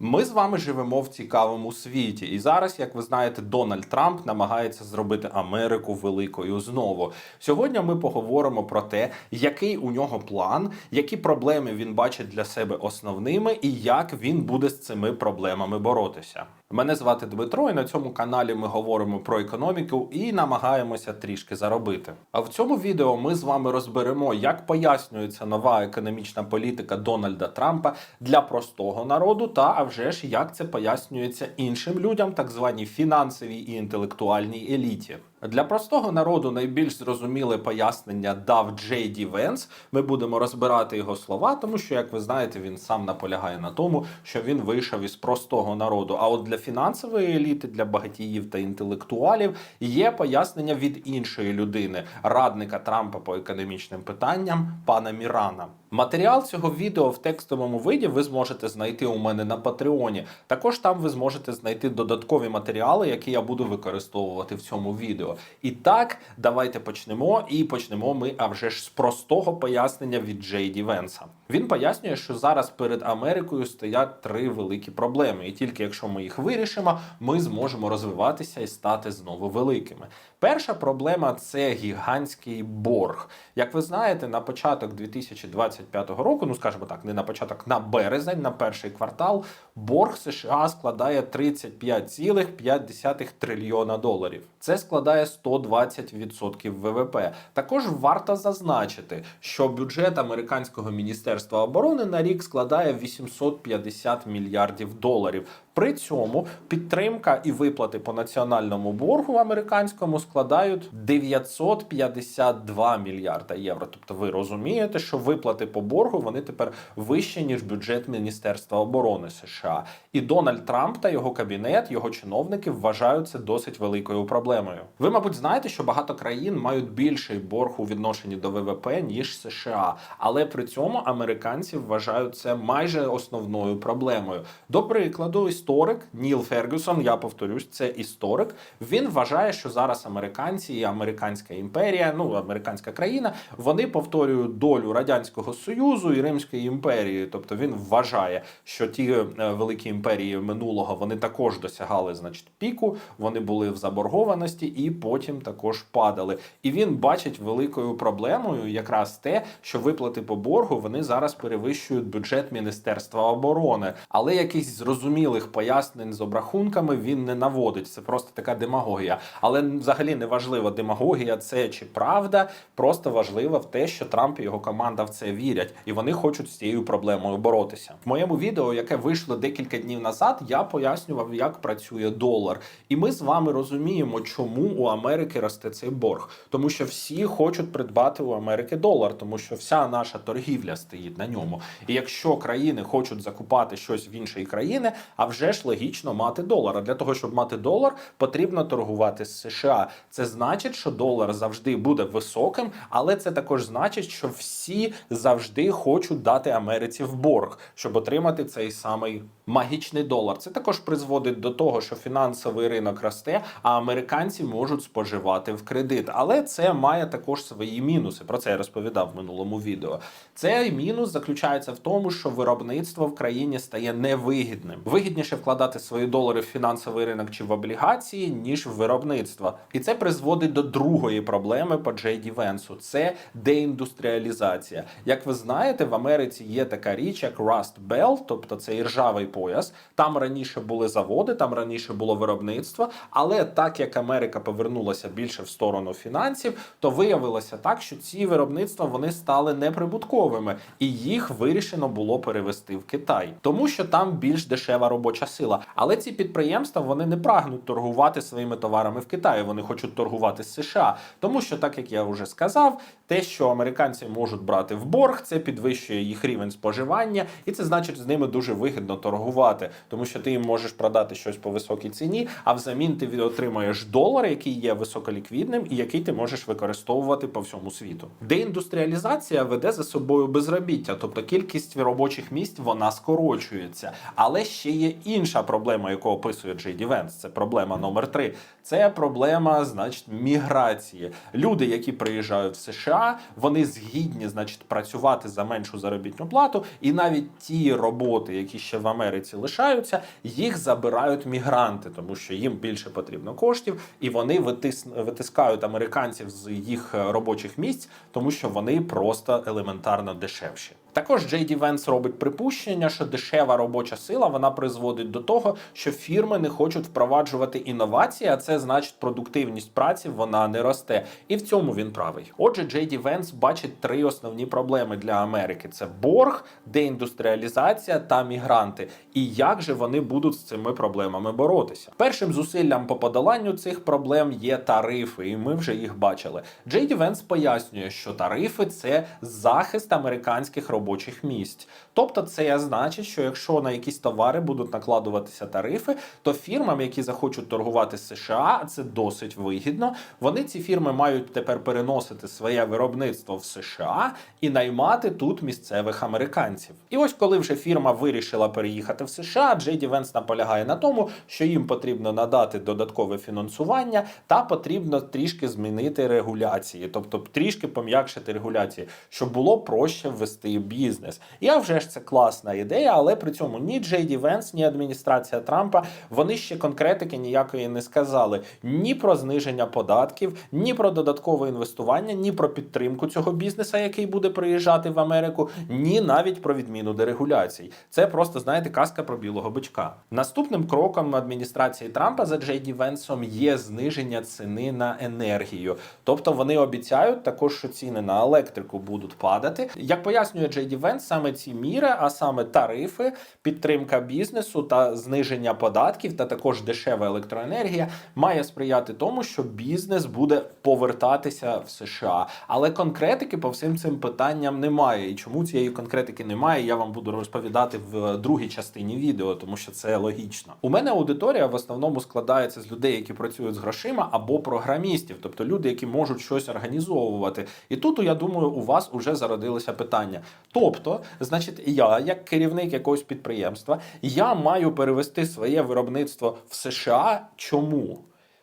Ми з вами живемо в цікавому світі, і зараз, як ви знаєте, Дональд Трамп намагається зробити Америку великою знову. Сьогодні ми поговоримо про те, який у нього план, які проблеми він бачить для себе основними, і як він буде з цими проблемами боротися. Мене звати Дмитро, і на цьому каналі ми говоримо про економіку і намагаємося трішки заробити. А в цьому відео ми з вами розберемо, як пояснюється нова економічна політика Дональда Трампа для простого народу, та а вже ж як це пояснюється іншим людям, так званій фінансовій і інтелектуальній еліті. Для простого народу найбільш зрозуміле пояснення дав Джей Ді Венс. Ми будемо розбирати його слова, тому що, як ви знаєте, він сам наполягає на тому, що він вийшов із простого народу. А от для фінансової еліти, для багатіїв та інтелектуалів є пояснення від іншої людини, радника Трампа по економічним питанням, пана Мірана. Матеріал цього відео в текстовому виді ви зможете знайти у мене на Патреоні. Також там ви зможете знайти додаткові матеріали, які я буду використовувати в цьому відео. І так, давайте почнемо. І почнемо ми, а вже ж з простого пояснення від Джей Ді Венса. Він пояснює, що зараз перед Америкою стоять три великі проблеми, і тільки якщо ми їх вирішимо, ми зможемо розвиватися і стати знову великими. Перша проблема це гігантський борг. Як ви знаєте, на початок 2025 року, ну скажімо так, не на початок, на березень, на перший квартал, борг США складає 35,5 трильйона доларів. Це складає 120% ВВП. Також варто зазначити, що бюджет американського міністерства оборони на рік складає 850 мільярдів доларів. При цьому підтримка і виплати по національному боргу американському складають 952 мільярда євро. Тобто, ви розумієте, що виплати по боргу вони тепер вищі ніж бюджет Міністерства оборони США. І Дональд Трамп та його кабінет, його чиновники вважають це досить великою проблемою. Ви, мабуть, знаєте, що багато країн мають більший борг у відношенні до ВВП ніж США, але при цьому американці вважають це майже основною проблемою. До прикладу, історик Ніл Фергюсон, я повторюсь, це історик. Він вважає, що зараз американці і американська імперія, ну американська країна, вони повторюють долю радянського союзу і Римської імперії. Тобто він вважає, що ті е, великі імперії минулого вони також досягали, значить, піку, вони були в заборгованості і потім також падали. І він бачить великою проблемою якраз те, що виплати по боргу вони зараз перевищують бюджет Міністерства оборони, але якихось зрозумілих пояснень з обрахунками він не наводить. Це просто така демагогія. Але взагалі не важливо, демагогія це чи правда. Просто важливо в те, що Трамп і його команда в це вірять, і вони хочуть з цією проблемою боротися. В моєму відео, яке вийшло декілька днів назад, я пояснював, як працює долар. І ми з вами розуміємо, чому у Америки росте цей борг, тому що всі хочуть придбати у Америки долар, тому що вся наша торгівля стоїть на ньому. І якщо країни хочуть закупати щось в іншої країни, а вже ж логічно мати долар. А для того, щоб мати долар, потрібно торгувати з США. Це значить, що долар завжди буде високим, але це також значить, що всі завжди хочуть дати Америці в борг, щоб отримати цей самий магічний долар. Це також призводить до того, що фінансовий ринок росте, а американці можуть споживати в кредит. Але це має також свої мінуси. Про це я розповідав в минулому відео. Цей мінус заключається в тому, що виробництво в країні стає невигідним. Вигідніше вкладати свої долари в фінансовий ринок чи в облігації, ніж в виробництво. І це призводить до другої проблеми по Джей Ді Венсу. Це деіндустріалізація. Як ви знаєте, в Америці є така річ, як Rust Belt, тобто це іржавий пояс. Там раніше були заводи, там раніше було виробництво. Але так як Америка повернулася більше в сторону фінансів, то виявилося так, що ці виробництва вони стали неприбутковими, і їх вирішено було перевести в Китай, тому що там більш дешева робоча сила. Але ці підприємства вони не прагнуть торгувати своїми товарами в Китаї. Вони хочуть торгувати з США, тому що, так як я вже сказав, те, що американці можуть брати в борг, це підвищує їх рівень споживання, і це значить з ними дуже вигідно торгувати, тому що ти їм можеш продати щось по високій ціні, а взамін ти отримаєш долар, який є високоліквідним і який ти можеш використовувати по всьому світу. Деіндустріалізація веде за собою безробіття, тобто кількість робочих місць вона скорочується. Але ще є інша проблема, яку описує Джей Ді Це проблема номер три. Це проблема, значить, міграції. Люди, які приїжджають в США, вони згідні, значить, працювати за меншу заробітну плату, і навіть ті роботи, які ще в Америці лишаються, їх забирають мігранти, тому що їм більше потрібно коштів, і вони витис... витискають американців з їх е, робочих місць, тому що вони просто елементарно дешевші. Також Джей Венс робить припущення, що дешева робоча сила вона призводить до того, що фірми не хочуть впроваджувати інновації, а це значить продуктивність праці вона не росте. І в цьому він правий. Отже, Джей Венс бачить три основні проблеми для Америки: це борг, деіндустріалізація та мігранти. І як же вони будуть з цими проблемами боротися? Першим зусиллям по подоланню цих проблем є тарифи, і ми вже їх бачили. Джей Венс пояснює, що тарифи це захист американських робочих місць. Тобто, це значить, що якщо на якісь товари будуть накладуватися тарифи, то фірмам, які захочуть торгувати з США, це досить вигідно. Вони ці фірми мають тепер переносити своє виробництво в США і наймати тут місцевих американців. І ось коли вже фірма вирішила переїхати в США, Джейді Венс наполягає на тому, що їм потрібно надати додаткове фінансування та потрібно трішки змінити регуляції, тобто трішки пом'якшити регуляції, щоб було проще ввести бізнес. А вже ж це класна ідея, але при цьому ні Джейді Венс, ні адміністрація Трампа вони ще конкретики ніякої не сказали ні про зниження податків, ні про додаткове інвестування, ні про підтримку цього бізнеса, який буде приїжджати в Америку, ні навіть про відміну дерегуляцій. Це просто знаєте казка про білого бичка. Наступним кроком адміністрації Трампа за Джейді Венсом є зниження ціни на енергію. Тобто вони обіцяють також, що ціни на електрику будуть падати. Як пояснює Джейді Венс, саме ці міри, а саме тарифи, підтримка бізнесу та зниження податків, та також дешева електроенергія має сприяти тому, що бізнес буде повертатися в США. Але конкретики по всім цим питанням немає. І чому цієї конкретики немає, я вам буду розповідати в другій частині відео, тому що це логічно. У мене аудиторія в основному складається з людей, які працюють з грошима або програмістів, тобто люди, які можуть щось організовувати. І тут я думаю, у вас уже зародилося питання. Тобто, значить, я, як керівник якогось підприємства, я маю перевести своє виробництво в США. Чому?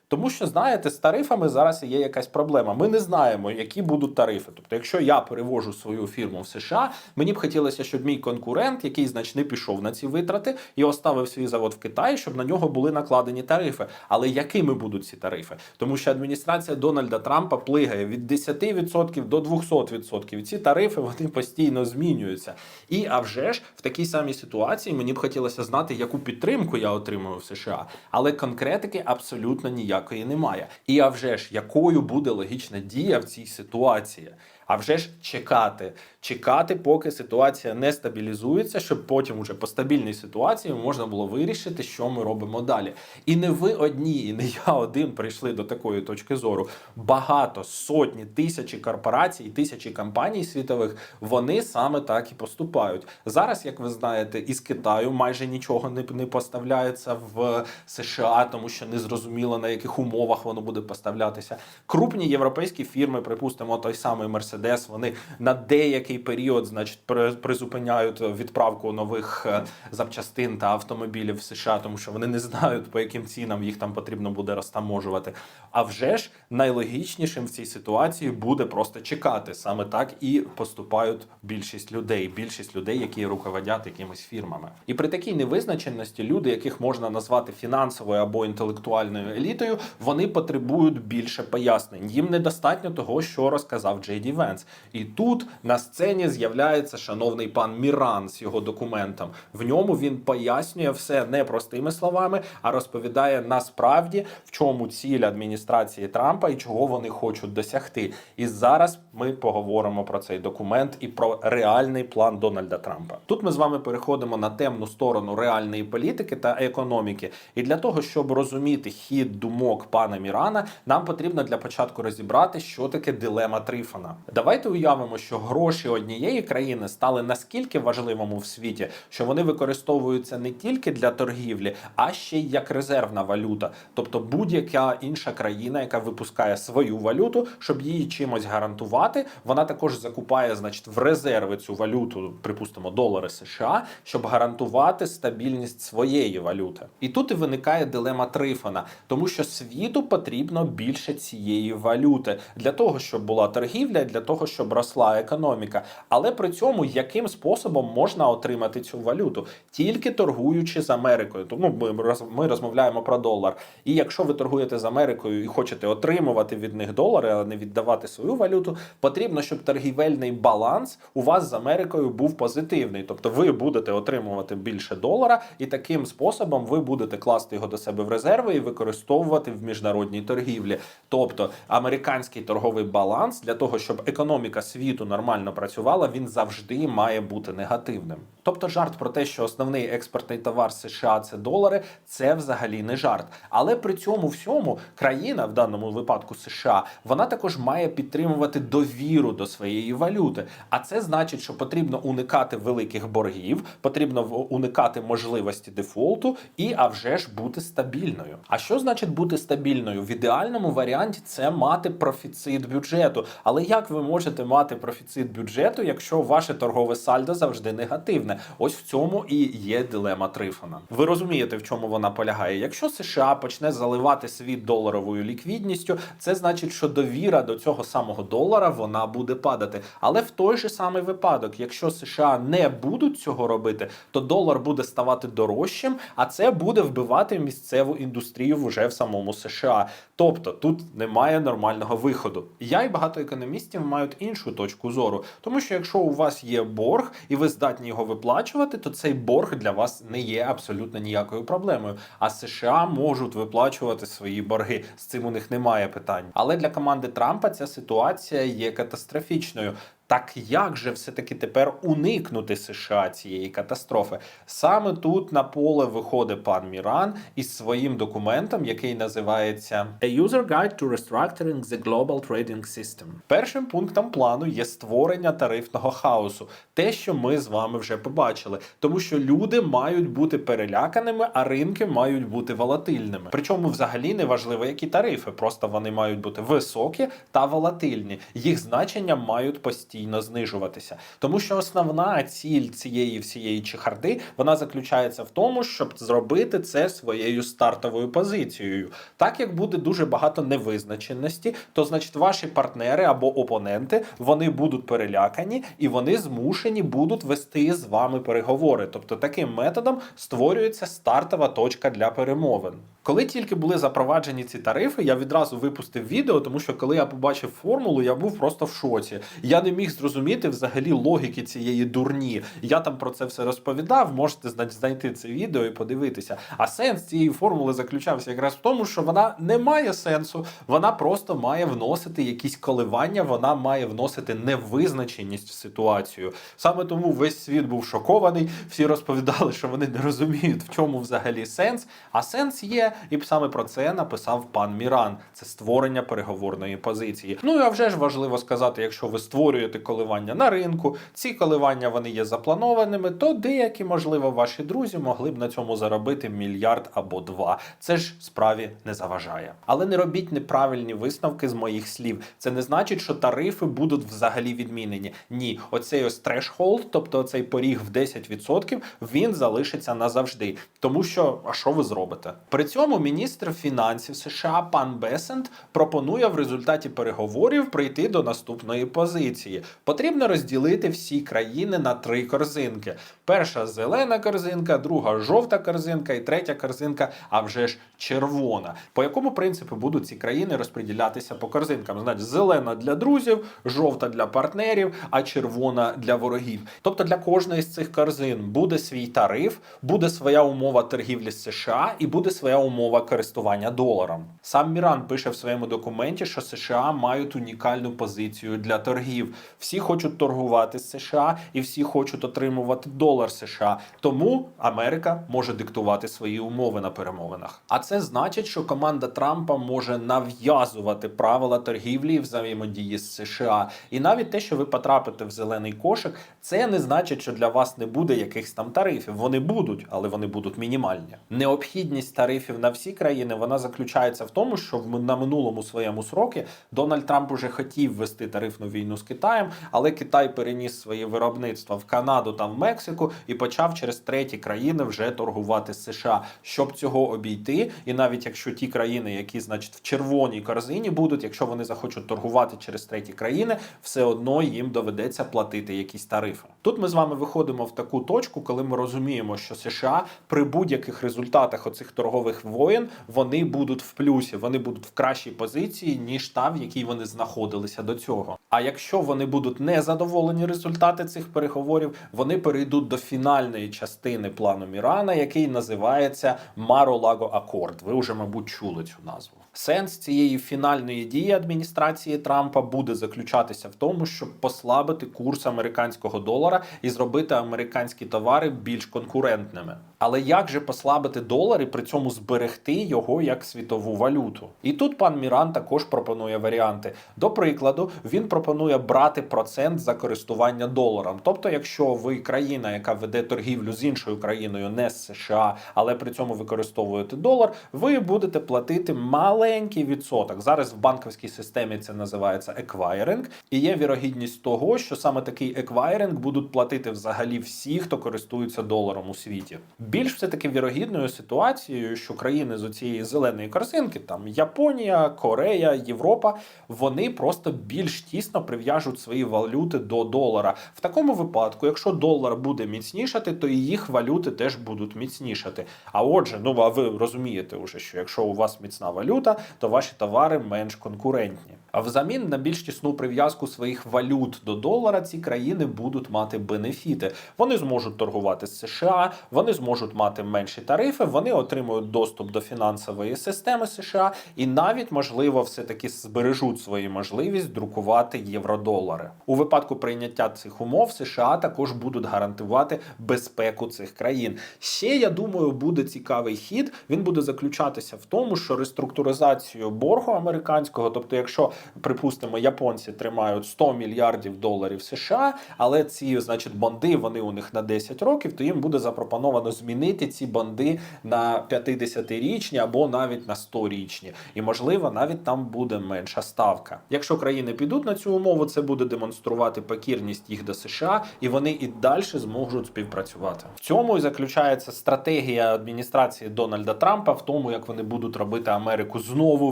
Тому що знаєте, з тарифами зараз є якась проблема. Ми не знаємо, які будуть тарифи. Тобто, якщо я перевожу свою фірму в США, мені б хотілося, щоб мій конкурент, який значно пішов на ці витрати, і оставив свій завод в Китаї, щоб на нього були накладені тарифи. Але якими будуть ці тарифи? Тому що адміністрація Дональда Трампа плигає від 10% до 200%. І ці тарифи вони постійно змінюються. І а вже ж в такій самій ситуації мені б хотілося знати, яку підтримку я отримую в США, але конкретики абсолютно ніякої немає. І а вже ж якою буде логічна дія в цій ситуації? А вже ж чекати, чекати, поки ситуація не стабілізується, щоб потім уже по стабільній ситуації можна було вирішити, що ми робимо далі. І не ви одні, і не я один прийшли до такої точки зору. Багато сотні тисячі корпорацій, тисячі компаній світових вони саме так і поступають. Зараз, як ви знаєте, із Китаю майже нічого не, не поставляється в США, тому що не зрозуміло на яких умовах воно буде поставлятися. Крупні європейські фірми, припустимо, той самий Мерседес. Мерседес, вони на деякий період, значить, призупиняють відправку нових е, запчастин та автомобілів в США, тому що вони не знають по яким цінам їх там потрібно буде розтаможувати. А вже ж найлогічнішим в цій ситуації буде просто чекати. Саме так і поступають більшість людей, більшість людей, які руководять якимись фірмами. І при такій невизначеності люди, яких можна назвати фінансовою або інтелектуальною елітою, вони потребують більше пояснень. Їм недостатньо того, що розказав Джей Вен. Венс. І тут на сцені з'являється шановний пан Міран з його документом. В ньому він пояснює все не простими словами, а розповідає насправді в чому ціль адміністрації Трампа і чого вони хочуть досягти. І зараз ми поговоримо про цей документ і про реальний план Дональда Трампа. Тут ми з вами переходимо на темну сторону реальної політики та економіки. І для того, щоб розуміти хід думок пана Мірана, нам потрібно для початку розібрати, що таке дилема Трифона. Давайте уявимо, що гроші однієї країни стали наскільки важливими в світі, що вони використовуються не тільки для торгівлі, а ще й як резервна валюта. Тобто будь-яка інша країна, яка випускає свою валюту, щоб її чимось гарантувати, вона також закупає, значить, в резерви цю валюту, припустимо, долари США, щоб гарантувати стабільність своєї валюти. І тут і виникає дилема Трифона, тому що світу потрібно більше цієї валюти для того, щоб була торгівля, для того, щоб росла економіка. Але при цьому яким способом можна отримати цю валюту? Тільки торгуючи з Америкою. Тому ми, ми розмовляємо про долар. І якщо ви торгуєте з Америкою і хочете отримувати від них долари, але не віддавати свою валюту, потрібно, щоб торгівельний баланс у вас з Америкою був позитивний. Тобто ви будете отримувати більше долара, і таким способом ви будете класти його до себе в резерви і використовувати в міжнародній торгівлі. Тобто американський торговий баланс для того, щоб економіка світу нормально працювала, він завжди має бути негативним. Тобто, жарт про те, що основний експортний товар США це долари, це взагалі не жарт. Але при цьому всьому країна, в даному випадку США, вона також має підтримувати довіру до своєї валюти. А це значить, що потрібно уникати великих боргів, потрібно уникати можливості дефолту і, а вже ж, бути стабільною. А що значить бути стабільною? В ідеальному варіанті це мати профіцит бюджету. Але як ви можете мати профіцит бюджету, якщо ваше торгове сальдо завжди негативне? Ось в цьому і є дилема Трифона. Ви розумієте, в чому вона полягає? Якщо США почне заливати світ доларовою ліквідністю, це значить, що довіра до цього самого долара вона буде падати. Але в той же самий випадок, якщо США не будуть цього робити, то долар буде ставати дорожчим, а це буде вбивати місцеву індустрію вже в самому США. Тобто тут немає нормального виходу. Я і багато економістів мають іншу точку зору, тому що якщо у вас є борг і ви здатні його виплачувати, то цей борг для вас не є абсолютно ніякою проблемою. А США можуть виплачувати свої борги. З цим у них немає питань. Але для команди Трампа ця ситуація є катастрофічною. Так як же все-таки тепер уникнути США цієї катастрофи? Саме тут на поле виходить пан Міран із своїм документом, який називається A User Guide to Restructuring the Global Trading System. Першим пунктом плану є створення тарифного хаосу, те, що ми з вами вже побачили, тому що люди мають бути переляканими, а ринки мають бути волатильними. Причому взагалі не важливо, які тарифи, просто вони мають бути високі та волатильні. Їх значення мають постійно знижуватися. Тому що основна ціль цієї всієї чехарди вона заключається в тому, щоб зробити це своєю стартовою позицією. Так як буде дуже багато невизначеності, то значить ваші партнери або опоненти вони будуть перелякані і вони змушені будуть вести з вами переговори. Тобто таким методом створюється стартова точка для перемовин. Коли тільки були запроваджені ці тарифи, я відразу випустив відео, тому що коли я побачив формулу, я був просто в шоці. Я не міг зрозуміти взагалі логіки цієї дурні. Я там про це все розповідав. Можете знайти це відео і подивитися. А сенс цієї формули заключався якраз в тому, що вона не має сенсу, вона просто має вносити якісь коливання, вона має вносити невизначеність в ситуацію. Саме тому весь світ був шокований. Всі розповідали, що вони не розуміють, в чому взагалі сенс. А сенс є, і саме про це написав пан Міран. Це створення переговорної позиції. Ну а вже ж важливо сказати, якщо ви створюєте коливання на ринку, ці коливання вони є запланованими, то деякі, можливо, ваші друзі могли б на цьому заробити мільярд або два. Це ж справі не заважає. Але не робіть неправильні висновки з моїх слів. Це не значить, що тарифи будуть взагалі відмінені. Ні, оцей ось трешхолд, тобто цей поріг в 10%, він залишиться назавжди. Тому що, а що ви зробите? При цьому міністр фінансів США пан Бесент пропонує в результаті переговорів прийти до наступної позиції. Потрібно розділити всі країни на три корзинки: перша зелена корзинка, друга жовта корзинка і третя корзинка, а вже ж червона. По якому принципу будуть ці країни розподілятися по корзинкам? Значить, зелена для друзів, жовта для партнерів, а червона для ворогів. Тобто для кожної з цих корзин буде свій тариф, буде своя умова торгівлі з США і буде своя умова користування доларом. Сам Міран пише в своєму документі, що США мають унікальну позицію для торгів. Всі хочуть торгувати з США і всі хочуть отримувати долар США. Тому Америка може диктувати свої умови на перемовинах. А це значить, що команда Трампа може нав'язувати правила торгівлі і взаємодії з США. І навіть те, що ви потрапите в зелений кошик, це не значить, що для вас не буде якихось там тарифів. Вони будуть, але вони будуть мінімальні. Необхідність тарифів на всі країни, вона заключається в тому, що на минулому своєму срокі Дональд Трамп уже хотів вести тарифну війну з Китаєм, але Китай переніс свої виробництва в Канаду та в Мексику і почав через треті країни вже торгувати з США, щоб цього обійти. І навіть якщо ті країни, які значить в червоній корзині будуть, якщо вони захочуть торгувати через треті країни, все одно їм доведеться платити якісь тарифи. Тут ми з вами виходимо в таку точку, коли ми розуміємо, що США при будь-яких результатах оцих торгових воєн вони будуть в плюсі, вони будуть в кращій позиції ніж та, в якій вони знаходилися до цього. А якщо вони будуть не задоволені результати цих переговорів, вони перейдуть до фінальної частини плану Мірана, який називається Маро-Лаго Акорд. Ви вже, мабуть, чули цю назву. Сенс цієї фінальної дії адміністрації Трампа буде заключатися в тому, щоб послабити курс американського долара і зробити американські товари більш конкурентними. Але як же послабити долар і при цьому зберегти його як світову валюту? І тут пан Міран також пропонує варіанти. До прикладу, він пропонує брати процент за користування доларом. Тобто, якщо ви країна, яка веде торгівлю з іншою країною, не з США, але при цьому використовуєте долар, ви будете платити маленький відсоток. Зараз в банківській системі це називається еквайринг, і є вірогідність того, що саме такий еквайринг будуть платити взагалі всі, хто користується доларом у світі. Більш все таки вірогідною ситуацією, що країни з цієї зеленої корзинки, там Японія, Корея, Європа, вони просто більш тісно прив'яжуть свої валюти до долара. В такому випадку, якщо долар буде міцнішати, то і їх валюти теж будуть міцнішати. А отже, ну а ви розумієте вже, що якщо у вас міцна валюта, то ваші товари менш конкурентні. А взамін на більш тісну прив'язку своїх валют до долара ці країни будуть мати бенефіти. Вони зможуть торгувати з США, вони зможуть мати менші тарифи, вони отримують доступ до фінансової системи США і навіть можливо все таки збережуть свою можливість друкувати євродолари. У випадку прийняття цих умов США також будуть гарантувати безпеку цих країн. Ще я думаю, буде цікавий хід. Він буде заключатися в тому, що реструктуризацію боргу американського, тобто, якщо припустимо, японці тримають 100 мільярдів доларів США, але ці, значить, бонди вони у них на 10 років, то їм буде запропоновано змінити ці бонди на 50-річні або навіть на 100-річні. І можливо, навіть там буде менша ставка. Якщо країни підуть на цю умову, це буде демонструвати покірність їх до США, і вони і далі зможуть співпрацювати. В цьому і заключається стратегія адміністрації Дональда Трампа в тому, як вони будуть робити Америку знову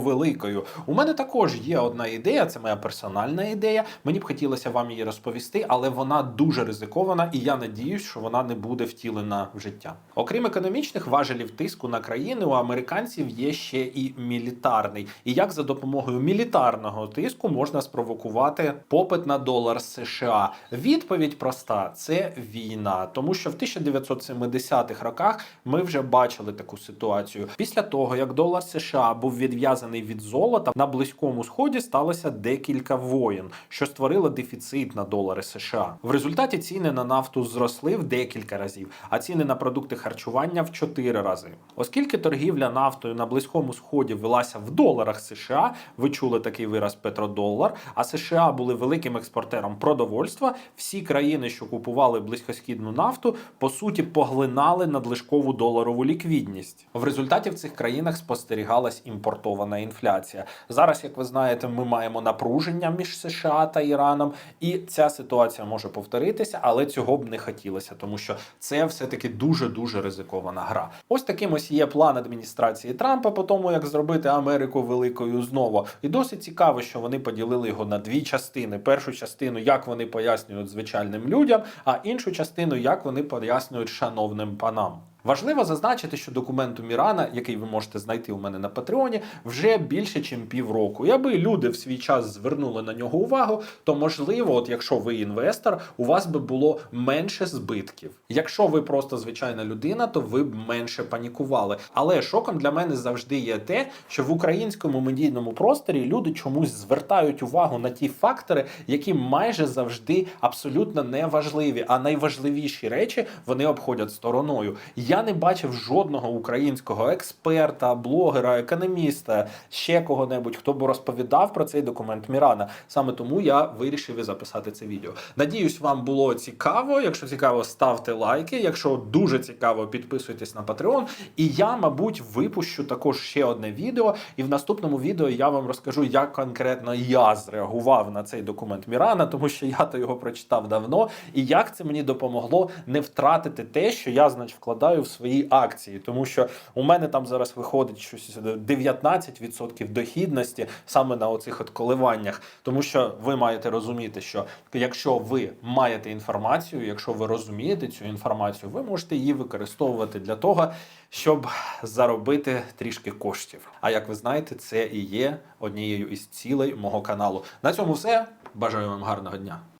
великою. У мене також є одна ідея, це моя персональна ідея. Мені б хотілося вам її розповісти, але вона дуже ризикована, і я надіюсь, що вона не буде втілена в життя. Окрім економічних важелів тиску на країни, у американців є ще і мілітарний. І як за допомогою мілітарного тиску можна спровокувати попит на долар США? Відповідь проста: це війна, тому що в 1970-х роках ми вже бачили таку ситуацію. Після того як долар США був відв'язаний від золота, на близькому сході сталося декілька воєн, що створило дефіцит на долари США. В результаті ціни на нафту зросли в декілька разів, а ціни на продукти харчування в 4 рази. Оскільки торгівля нафтою на близькому сході велася в доларах США, ви чули такий вираз петродолар. А США були великим експортером продовольства. Всі країни, що купували близькосхідну нафту, по суті поглинали надлишкову доларову ліквідність. В результаті в цих країнах спостерігалась імпортована інфляція. Зараз, як ви знаєте, ми маємо напруження між США та Іраном, і ця ситуація може повторитися, але цього б не хотілося, тому що це все таки дуже дуже ризикована гра. Ось таким ось є план адміністрації Трампа по тому, як зробити Америку великою знову. І досить цікаво, що вони поділили його на дві частини: першу частину, як вони пояснюють звичайним людям, а іншу частину, як вони пояснюють шановним панам. Важливо зазначити, що документ у Мірана, який ви можете знайти у мене на Патреоні, вже більше, ніж півроку. І аби люди в свій час звернули на нього увагу, то можливо, от якщо ви інвестор, у вас би було менше збитків. Якщо ви просто звичайна людина, то ви б менше панікували. Але шоком для мене завжди є те, що в українському медійному просторі люди чомусь звертають увагу на ті фактори, які майже завжди абсолютно неважливі, а найважливіші речі вони обходять стороною. Я не бачив жодного українського експерта, блогера, економіста, ще кого-небудь, хто б розповідав про цей документ Мірана. Саме тому я вирішив і записати це відео. Надіюсь, вам було цікаво. Якщо цікаво, ставте лайки. Якщо дуже цікаво, підписуйтесь на Patreon. І я, мабуть, випущу також ще одне відео. І в наступному відео я вам розкажу, як конкретно я зреагував на цей документ Мірана, тому що я то його прочитав давно, і як це мені допомогло не втратити те, що я, значить, вкладаю в свої акції, тому що у мене там зараз виходить щось 19% дохідності саме на оцих от коливаннях. Тому що ви маєте розуміти, що якщо ви маєте інформацію, якщо ви розумієте цю інформацію, ви можете її використовувати для того, щоб заробити трішки коштів. А як ви знаєте, це і є однією із цілей мого каналу. На цьому все. Бажаю вам гарного дня.